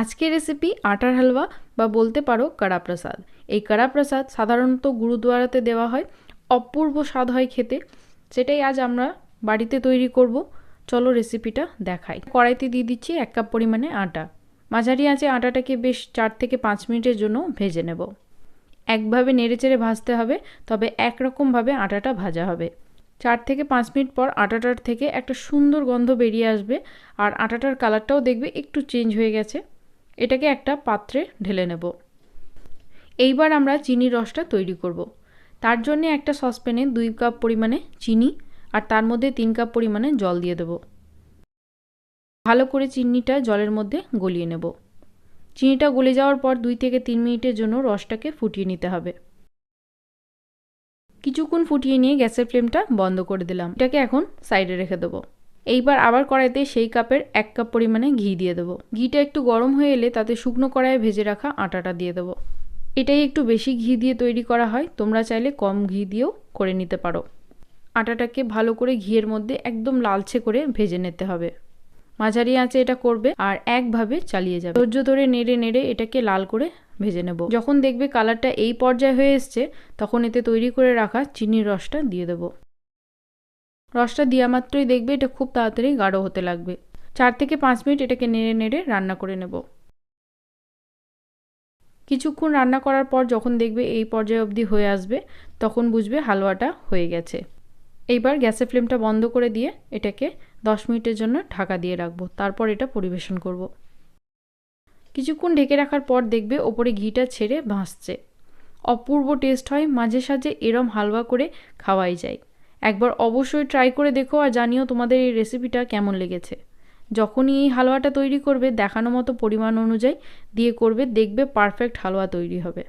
আজকের রেসিপি আটার হালুয়া বা বলতে পারো কড়া প্রসাদ এই কড়া প্রসাদ সাধারণত গুরুদুয়ারাতে দেওয়া হয়, অপূর্ব স্বাদ হয় খেতে। সেটাই আজ আমরা বাড়িতে তৈরি করব। চলো রেসিপিটা দেখাই। কড়াইতে দিয়ে দিচ্ছি এক কাপ পরিমাণে আটা। মাঝারি আঁচে আটাটাকে বেশ চার থেকে পাঁচ মিনিটের জন্য ভেজে নেব। একভাবে নেড়েচেড়ে ভাজতে হবে, তবে একরকমভাবে আটাটা ভাজা হবে। চার থেকে পাঁচ মিনিট পর আটাটার থেকে একটা সুন্দর গন্ধ বেরিয়ে আসবে, আর আটাটার কালারটাও দেখবে একটু চেঞ্জ হয়ে গেছে। এটাকে একটা পাত্রে ঢেলে নেব। এইবার আমরা চিনির রসটা তৈরি করব। তার জন্য একটা সসপ্যানে দুই কাপ পরিমাণে চিনি আর তার মধ্যে তিন কাপ পরিমাণে জল দিয়ে দেব। ভালো করে চিনিটা জলের মধ্যে গলিয়ে নেব। চিনিটা গলে যাওয়ার পর দুই থেকে তিন মিনিটের জন্য রসটাকে ফুটিয়ে নিতে হবে। কিছুক্ষণ ফুটিয়ে নিয়ে গ্যাসের ফ্লেমটা বন্ধ করে দিলাম। এটাকে এখন সাইডে রেখে দেবো। এইবার আবার কড়াইতে সেই কাপের এক কাপ পরিমাণে ঘি দিয়ে দেবো। ঘিটা একটু গরম হয়ে এলে তাতে শুকনো কড়াইয়ে ভেজে রাখা আটাটা দিয়ে দেবো। এটাই একটু বেশি ঘি দিয়ে তৈরি করা হয়, তোমরা চাইলে কম ঘি দিয়েও করে নিতে পারো। আটাটাকে ভালো করে ঘিয়ের মধ্যে একদম লালচে করে ভেজে নিতে হবে। মাঝারি আঁচে এটা করবে আর একভাবে চালিয়ে যাবে। ধৈর্য ধরে নেড়ে নেড়ে এটাকে লাল করে ভেজে নেব। যখন দেখবে কালারটা এই পর্যায়ে হয়ে এসছে, তখন এতে তৈরি করে রাখা চিনির রসটা দিয়ে দেবো। রসটা দেওয়া মাত্রই দেখবে, এটা খুব তাড়াতাড়ি গাঢ় হতে লাগবে। চার থেকে পাঁচ মিনিট এটাকে নেড়ে নেড়ে রান্না করে নেব। কিছুক্ষণ রান্না করার পর যখন দেখবে এই পর্যায়ে অবধি হয়ে আসবে, তখন বুঝবে হালুয়াটা হয়ে গেছে। এইবার গ্যাসের ফ্লেমটা বন্ধ করে দিয়ে এটাকে দশ মিনিটের জন্য ঢাকা দিয়ে রাখব। তারপর এটা পরিবেশন করব। কিছুক্ষণ ঢেকে রাখার পর দেখবে ওপরে ঘিটা ছেড়ে ভাসছে। অপূর্ব টেস্ট হয়, মাঝে সাঝে এরম হালুয়া করে খাওয়াই যায়। একবার অবশ্যই ট্রাই করে দেখো আর জানিও তোমাদের এই রেসিপিটা কেমন লেগেছে। যখনই এই হালুয়াটা তৈরি করবে, দেখানো মতো পরিমাণ অনুযায়ী দিয়ে করবে, দেখবে পারফেক্ট হালুয়া তৈরি হবে।